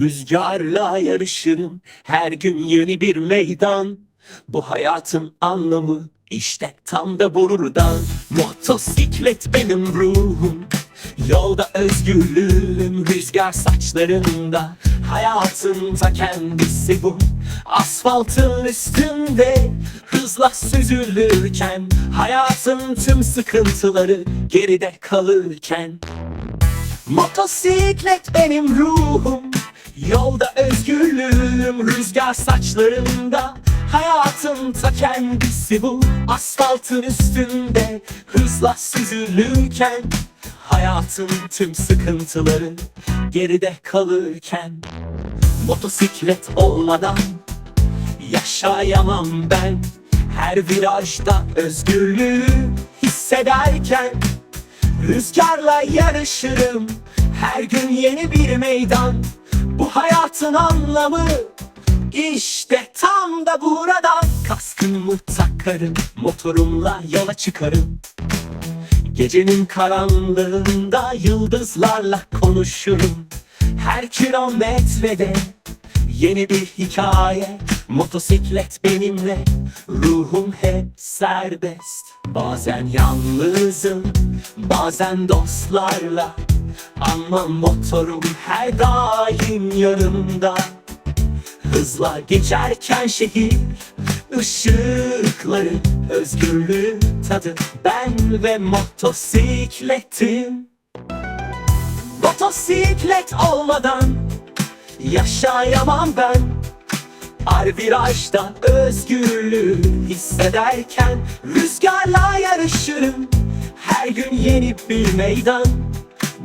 Rüzgarla yarışırım her gün yeni bir meydan. Bu hayatın anlamı işte tam da buradan. Motosiklet benim ruhum Yolda özgürlüğüm rüzgar saçlarında. Hayatın ta kendisi bu Asfaltın üstünde. Hızla süzülürken Hayatın tüm sıkıntıları geride kalırken. Motosiklet benim ruhum Yolda özgürlüğüm rüzgar saçlarında Hayatın ta kendisi bu Asfaltın üstünde. Hızla süzülürken Hayatın tüm sıkıntıları geride kalırken. Motosiklet olmadan yaşayamam ben. Her virajda özgürlüğü hissederken Rüzgarla yarışırım. Her gün yeni bir meydan Bu hayatın anlamı işte tam da buradan. Kaskımı takarım Motorumla yola çıkarım. Gecenin karanlığında yıldızlarla konuşurum. Her kilometrede yeni bir hikaye. Motosiklet benimle, ruhum hep serbest. Bazen yalnızım, bazen dostlarla Ama motorum her daim yanımda. Hızla geçerken şehir ışıkları Özgürlüğü tadı. Ben ve motosikletim. Motosiklet olmadan yaşayamam ben. Ar virajda özgürlüğü hissederken Rüzgarla yarışırım. Her gün yeni bir meydan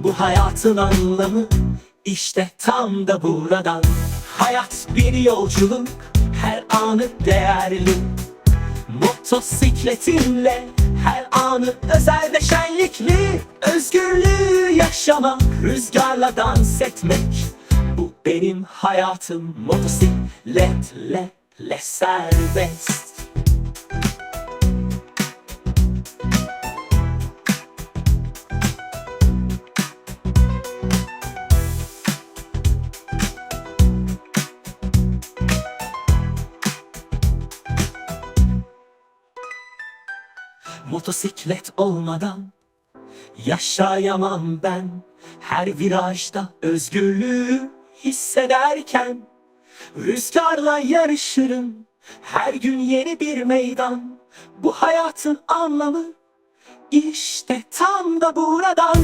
Bu hayatın anlamı? İşte tam da buradan. Hayat bir yolculuk her anı değerli. Motosikletimle her anı özel ve şenlikli. Özgürlüğü yaşamak, rüzgarla dans etmek. Bu benim hayatım motosikletle le serbest Motosiklet olmadan yaşayamam ben. Her virajda özgürlüğü hissederken Rüzgarla yarışırım. Her gün yeni bir meydan. Bu hayatın anlamı işte tam da buradan